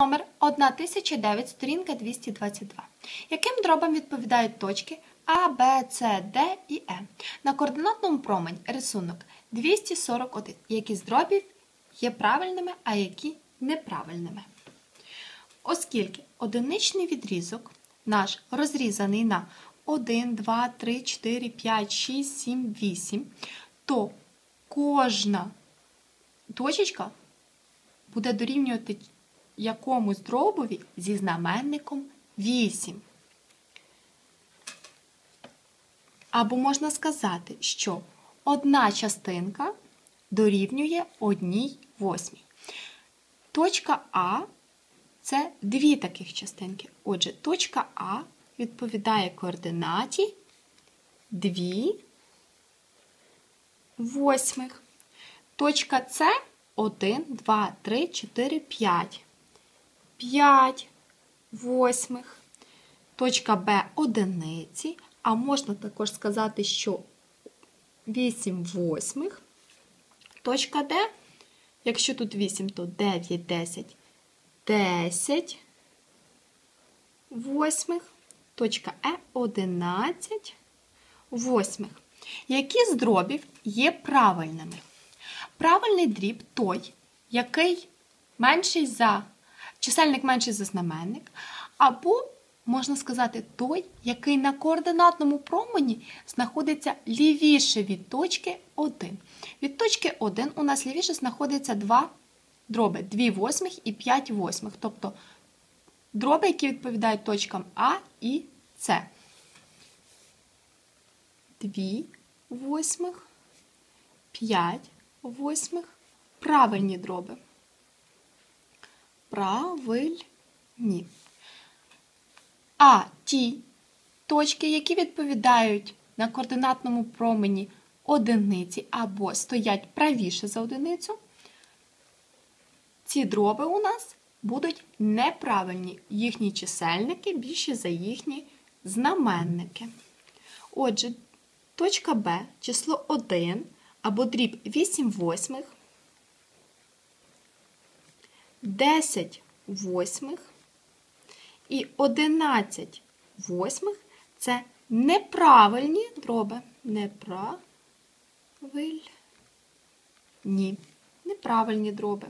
Номер 1009, сторінка 222. Яким дробам відповідають точки А, Б, С, Д і Е? На координатному промені рисунок 241. Які з дробів є правильними, а які неправильними. Оскільки одиничний відрізок наш розрізаний на 1, 2, 3, 4, 5, 6, 7, 8, то кожна точечка буде дорівнювати якомусь дробові зі знаменником 8. Або можна сказати, що одна частинка дорівнює одній восьмій. Точка А це дві таких частинки. Отже, точка А відповідає координаті 2 восьмих. Точка С 1, 2, 3, 4, 5. 5 восьмих. Точка Б одиниці. А можна також сказати, що 8 восьмих. Точка Д, якщо тут 8, то 9, 10, 10 восьмих. Точка Е 11 восьмих. Які з дробів є правильними? Правильний дріб той, який менший за чисельник менший за знаменник, або, можна сказати, той, який на координатному промені знаходиться лівіше від точки 1. Від точки 1 у нас лівіше знаходиться два дроби 2 восьмих і 5 восьмих, тобто дроби, які відповідають точкам А і С. 2 восьмих, 5 восьмих, правильні дроби. Правильні. А ті точки, які відповідають на координатному промені одиниці або стоять правіше за одиницю, ці дроби у нас будуть неправильні. Їхні чисельники більші за їхні знаменники. Отже, точка Б, число 1 або дріб 8 восьмих, 10 восьмих і 11 восьмих це неправильні дроби. Неправильні. Неправильні дроби.